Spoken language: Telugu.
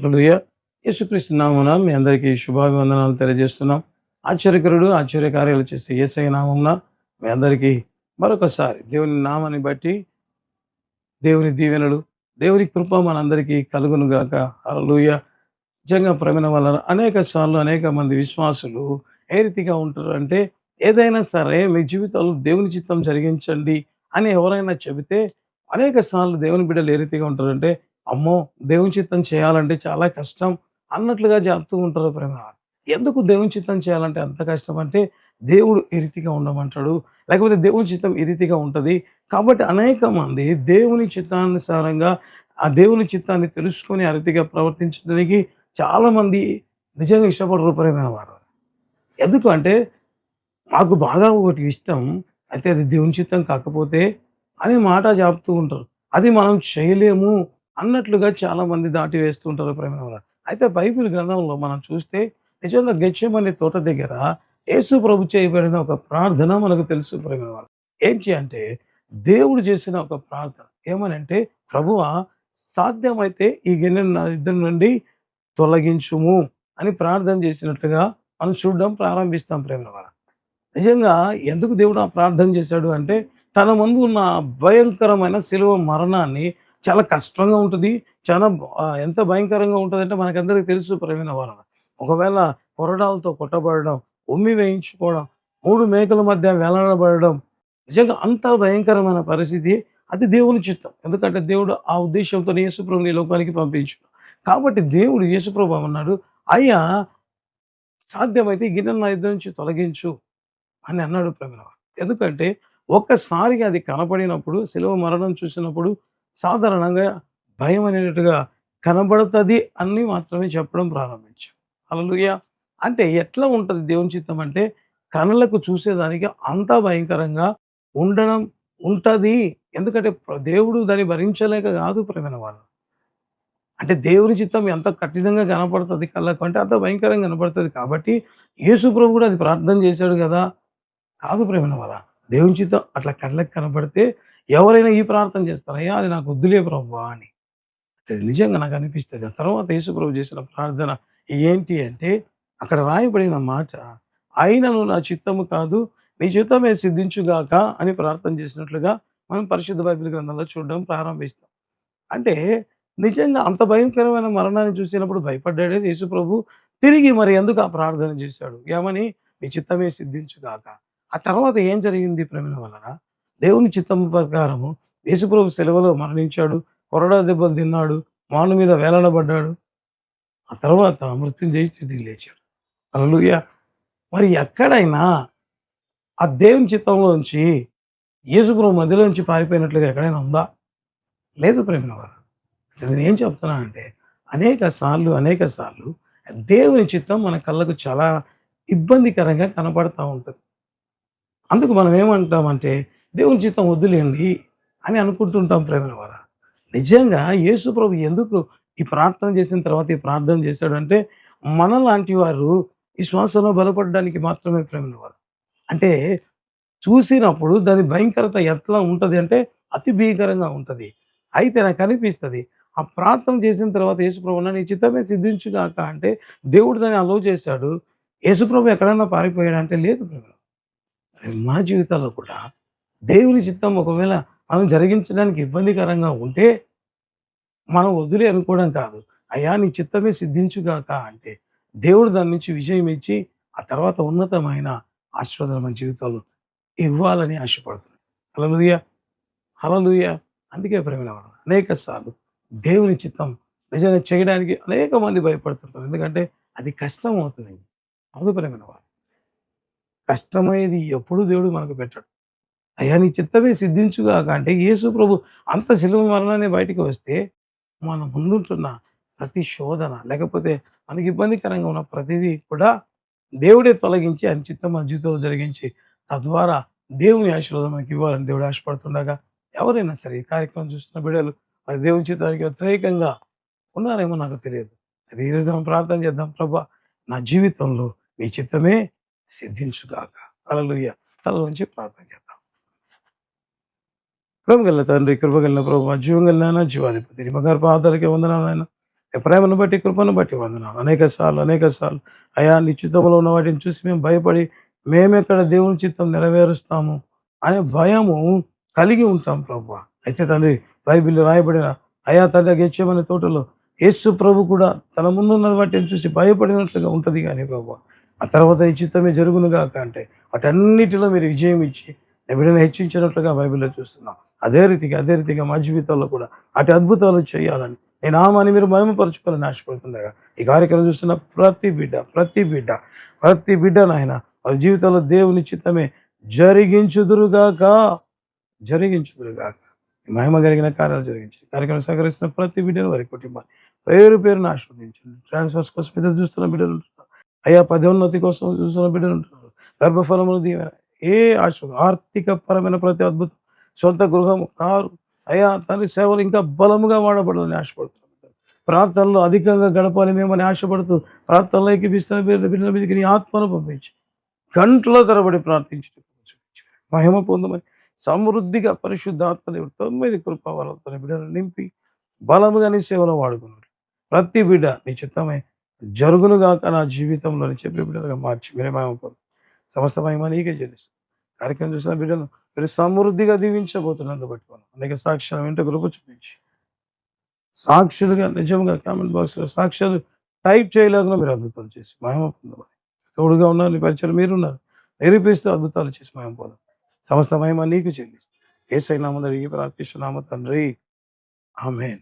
హల్లెలూయా యేసుక్రీస్తు నామమున మీ అందరికీ శుభాభివందనాలు తెలియజేస్తున్నాం. ఆశ్చర్యకరుడు ఆశ్చర్యకార్యాలు చేసే ఏసై నామమున మీ అందరికీ మరొకసారి దేవుని నామాన్ని బట్టి దేవుని దీవెనలు దేవుని కృప మనందరికీ కలుగును గాక. నిజంగా ప్రమిన వలన అనేక సార్లు అనేక మంది విశ్వాసులు ఏ రీతిగా ఉంటారు అంటే ఏదైనా సరే మీ జీవితంలో దేవుని చిత్తం జరిగించండి అని ఎవరైనా చెబితే అనేక సార్లు దేవుని బిడ్డలు ఏ రీతిగా ఉంటారంటే అమ్మో దేవుని చిత్తం చేయాలంటే చాలా కష్టం అన్నట్లుగా చెప్తూ ఉంటారు ప్రేమ. ఎందుకు దేవుని చిత్తం చేయాలంటే అంత కష్టం అంటే దేవుడు ఈ రీతిగా ఉండమంటాడు. లేకపోతే దేవుని చిత్తం ఈ రీతిగా ఉంటుంది. కాబట్టి అనేక మంది దేవుని చిత్తానుసారంగా ఆ దేవుని చిత్తాన్ని తెలుసుకొని ఆ రీతిగా ప్రవర్తించడానికి చాలామంది నిజంగా ఇష్టపడరు ప్రేమైన వారు. ఎందుకు అంటే మాకు బాగా ఒకటి ఇష్టం అయితే అది దేవుని చిత్తం కాకపోతే అనే మాట చెప్తూ ఉంటారు. అది మనం చేయలేము అన్నట్లుగా చాలామంది దాటి వేస్తూ ఉంటారు ప్రేమ అయితే బైబిల్ గ్రంథంలో మనం చూస్తే నిజంగా గెచ్చమనే తోట దగ్గర యేసు ప్రభు చేయబడిన ఒక ప్రార్థన మనకు తెలుసు ప్రేమ ఏంటి అంటే దేవుడు చేసిన ఒక ప్రార్థన. ఏమనంటే ప్రభువ సాధ్యమైతే ఈ గిన్నె నా ఇద్దరి నుండి తొలగించుము అని ప్రార్థన చేసినట్లుగా మనం చూడడం ప్రారంభిస్తాం ప్రేమ నిజంగా ఎందుకు దేవుడు ఆ ప్రార్థన చేశాడు అంటే తన ముందు ఉన్న భయంకరమైన శిలువ మరణాన్ని చాలా కష్టంగా ఉంటుంది. చాలా ఎంత భయంకరంగా ఉంటుంది అంటే తెలుసు ప్రవీణ వలన ఒకవేళ కొరడాలతో కొట్టబడడం ఉమ్మి వేయించుకోవడం మూడు మేకల మధ్య వేలాడబడడం నిజంగా అంత భయంకరమైన పరిస్థితి అది దేవుని చిత్తం. ఎందుకంటే దేవుడు ఆ ఉద్దేశంతో యేసుప్రభుని లోకానికి పంపించాడు. కాబట్టి దేవుడు యేసుప్రభు అన్నాడు అయ్యా సాధ్యమైతే గిన్నెను నా ఇద్దరు నుంచి తొలగించు అని అన్నాడు ప్రవీణ ఎందుకంటే ఒక్కసారిగా అది కనపడినప్పుడు సెలవు మరణం చూసినప్పుడు సాధారణంగా భయం అనేటట్టుగా కనబడుతుంది అని మాత్రమే చెప్పడం ప్రారంభించాం. అలలుయ అంటే ఎట్లా ఉంటుంది దేవుని చిత్తం అంటే కనులకు చూసేదానికి అంత భయంకరంగా ఉండడం ఉంటుంది. ఎందుకంటే ప్ర- దేవుడు దాన్ని భరించలేక కాదు ప్రేమైన వాళ్ళు. అంటే దేవుని చిత్తం ఎంత కఠినంగా కనపడుతుంది కళ్ళకు అంటే అంత భయంకరంగా కనపడుతుంది కాబట్టి యేసు ప్రభు కూడా అది ప్రార్థన చేశాడు కదా. కాదు ప్రేమ వాళ్ళ దేవుని చిత్తం అట్లా కళ్ళకు కనపడితే ఎవరైనా ఈ ప్రార్థన చేస్తారయ్యా అది నాకు వద్దులే ప్రభు అని. అది నిజంగా నాకు అనిపిస్తుంది. ఆ తర్వాత యేసుప్రభు చేసిన ప్రార్థన ఏంటి అంటే అక్కడ రాయబడిన మాట అయినను నా చిత్తము కాదు నీ చిత్తమే సిద్ధించుగాక అని ప్రార్థన చేసినట్లుగా మనం పరిశుద్ధ బైబిల్ గ్రంథంలో చూడడం ప్రారంభిస్తాం. అంటే నిజంగా అంత భయంకరమైన మరణాన్ని చూసినప్పుడు భయపడ్డాడే యేసుప్రభు. తిరిగి మరి ఎందుకు ఆ ప్రార్థన చేశాడు? ఏమని? నీ చిత్తమే సిద్ధించుగాక ఆ తర్వాత ఏం జరిగింది? ప్రేమ వలన దేవుని చిత్తం ప్రకారము యేసుప్రభు సెలవులో మరణించాడు కొరడా దెబ్బలు తిన్నాడు మాను మీద వేలాడబడ్డాడు. ఆ తర్వాత మృత్యుంజయి తిరిగి లేచాడు. అలలుయ మరి ఎక్కడైనా ఆ దేవుని చిత్తంలోంచి యేసుప్రభు మధ్యలోంచి పారిపోయినట్లుగా ఎక్కడైనా ఉందా? లేదు ప్రేమ వారు నేను ఏం చెప్తున్నానంటే అనేక సార్లు అనేక సార్లు దేవుని చిత్తం మన కళ్ళకు చాలా ఇబ్బందికరంగా కనపడతా ఉంటుంది. అందుకు మనం ఏమంటామంటే దేవుని చిత్తం వద్దులేండి అని అనుకుంటుంటాం ప్రేమల వారు. నిజంగా యేసు ప్రభు ఎందుకు ఈ ప్రార్థన చేసిన తర్వాత ఈ ప్రార్థన చేశాడంటే మనలాంటి వారు ఈ శ్వాసలో బలపడడానికి మాత్రమే ప్రేమల వారు. అంటే చూసినప్పుడు దాని భయంకరత ఎట్లా ఉంటుంది అంటే అతి భీకరంగా ఉంటుంది. అయితే నాకు అనిపిస్తుంది ఆ ప్రార్థన చేసిన తర్వాత యేసుప్రభు నీ చిత్తమే సిద్ధించుగాక అంటే దేవుడు దాన్ని అలో చేశాడు. యేసుప్రభు ఎక్కడైనా పారిపోయాడు? అంటే లేదు ప్రేమ మా జీవితాల్లో కూడా దేవుని చిత్తం ఒకవేళ మనం జరిగించడానికి ఇబ్బందికరంగా ఉంటే మనం వదిలే అనుకోవడం కాదు. అయ్యా నీ చిత్తమే సిద్ధించుగాక అంటే దేవుడు దాని నుంచి విజయం ఇచ్చి ఆ తర్వాత ఉన్నతమైన ఆశీర్వాదాలు మన జీవితాలు ఇవ్వాలని ఆశపడుతున్నాను హలలుయ హలలుయ అందుకే ప్రేమ అనేక సార్లు దేవుని చిత్తం నిజంగా చేయడానికి అనేక మంది భయపడుతుంటారు. ఎందుకంటే అది కష్టం అవుతుంది అవును ప్రేమ వారు ఎప్పుడు దేవుడు మనకు పెట్టాడు. అయ్యా నీ చిత్తమే సిద్ధించుగాక. అంటే యేసు ప్రభు అంత శిలువ మరణాన్ని బయటికి వస్తే మన ముందుంటున్న ప్రతి శోధన లేకపోతే మనకి ఇబ్బందికరంగా ఉన్న ప్రతిదీ కూడా దేవుడే తొలగించి ఆయన చిత్తం మన జీవితంలో జరిగించి తద్వారా దేవుని ఆశీర్వాదం మనకి ఇవ్వాలని దేవుడు ఆశపడుతుండగా ఎవరైనా సరే ఈ కార్యక్రమం చూస్తున్న బిడ్డలు మరి దేవుని చిత్తానికి వ్యతిరేకంగా ఉన్నారేమో నాకు తెలియదు. అది ఈ రోజు మనం ప్రార్థన చేద్దాం. ప్రభా నా జీవితంలో మీ చిత్తమే సిద్ధించుగాక. అలలుయ్య తలలోంచి ప్రార్థన చేద్దాం. కృపగల తండ్రి కృపగలిన ప్రభు జీవం కలిగిన జీవాధిపతి. నీ బంగారు పాదాలకి వందనాలైనా ప్రేమను బట్టి కృపను బట్టి వందనాలు. అనేక సార్లు అనేక సార్లు. అయా నిశ్చితంలో ఉన్న వాటిని చూసి మేము భయపడి మేమెక్కడ దేవుని చిత్తం నెరవేరుస్తాము అనే భయము కలిగి ఉంటాం ప్రభు అయితే తండ్రి బైబిల్ రాయబడిన అయా తండ్రి గెచ్చమనే తోటలో యేసు ప్రభు కూడా తన ముందున్న వాటిని చూసి భయపడినట్లుగా ఉంటుంది కానీ ప్రభు ఆ తర్వాత ఈ చిత్తమే జరుగునుగాక అంటే వాటన్నిటిలో మీరు విజయం ఇచ్చి నేను హెచ్చించినట్లుగా బైబిల్లో చూస్తున్నాం. అదే రీతిగా అదే రీతిగా మా జీవితంలో కూడా అటు అద్భుతాలు చేయాలని నేను ఆమెని మీరు మహిమపరచుకోవాలని ఆశపడుతుండగా ఈ కార్యక్రమం చూస్తున్న ప్రతి బిడ్డ ప్రతి బిడ్డ ప్రతి బిడ్డ నాయన వారి జీవితంలో దేవుని చిత్తమే జరిగించుదురుగాక జరిగించుదురుగాక. మహిమ కలిగిన కార్యాలు జరిగించి కార్యక్రమం సహకరిస్తున్న ప్రతి బిడ్డను వారి కుటుంబాన్ని పేరు పేరును ఆశీర్వదించండి. ట్రాన్స్ఫర్స్ కోసం ఎదురు చూస్తున్న బిడ్డలు ఉంటున్నారు అయ్యా పదోన్నతి కోసం చూస్తున్న బిడ్డలు ఉంటున్నారు గర్భఫలములు దీవెన ఏ ఆశ ఆర్థిక పరమైన ప్రతి అద్భుతం సొంత గృహం కారు. అయ్యా తండ్రి సేవలు ఇంకా బలముగా వాడబడాలని ఆశపడుతున్నాం. ప్రార్థనలో అధికంగా గడపాలి మేమని ఆశపడుతూ ప్రార్థనలో ఎక్కిపిస్తున్న బిడ్డల మీదకి నీ ఆత్మను పంపించి గంటల తరబడి ప్రార్థించి మహిమ పొందమని సమృద్ధిగా పరిశుద్ధాత్మ దేవుడు తొమ్మిది కృపావలతో బిడ్డలు నింపి బలముగా నీ సేవలో వాడుకున్నాడు ప్రతి బిడ్డ నీ చిత్తమే జరుగునుగాక నా జీవితంలో చెప్పి బిడ్డలుగా మార్చి మీరే మహిమ పొందు. సమస్త మహిమ నీకే చెల్లిస్తాం. కార్యక్రమం చూసిన బిడ్డలు మీరు సమృద్ధిగా దీవించబోతున్నందు పెట్టుకోను అనేక సాక్ష్యాలు వెంట కృప చూపించి. సాక్షులుగా నిజంగా కామెంట్ బాక్స్లో సాక్ష్యాలు టైప్ చేయలేకుండా మీరు అద్భుతాలు చేసి మహిమ పొందమని. తోడుగా ఉన్నారు నీ పరిచయం మీరున్నారు. నిరూపిస్తూ అద్భుతాలు చేసి మహిమ పొందాం సమస్త మహిమ నీకు చెల్లిస్తాం ఏ సైనామం జరిగి ప్రార్థిస్తున్నాము తండ్రి. ఆమెన్.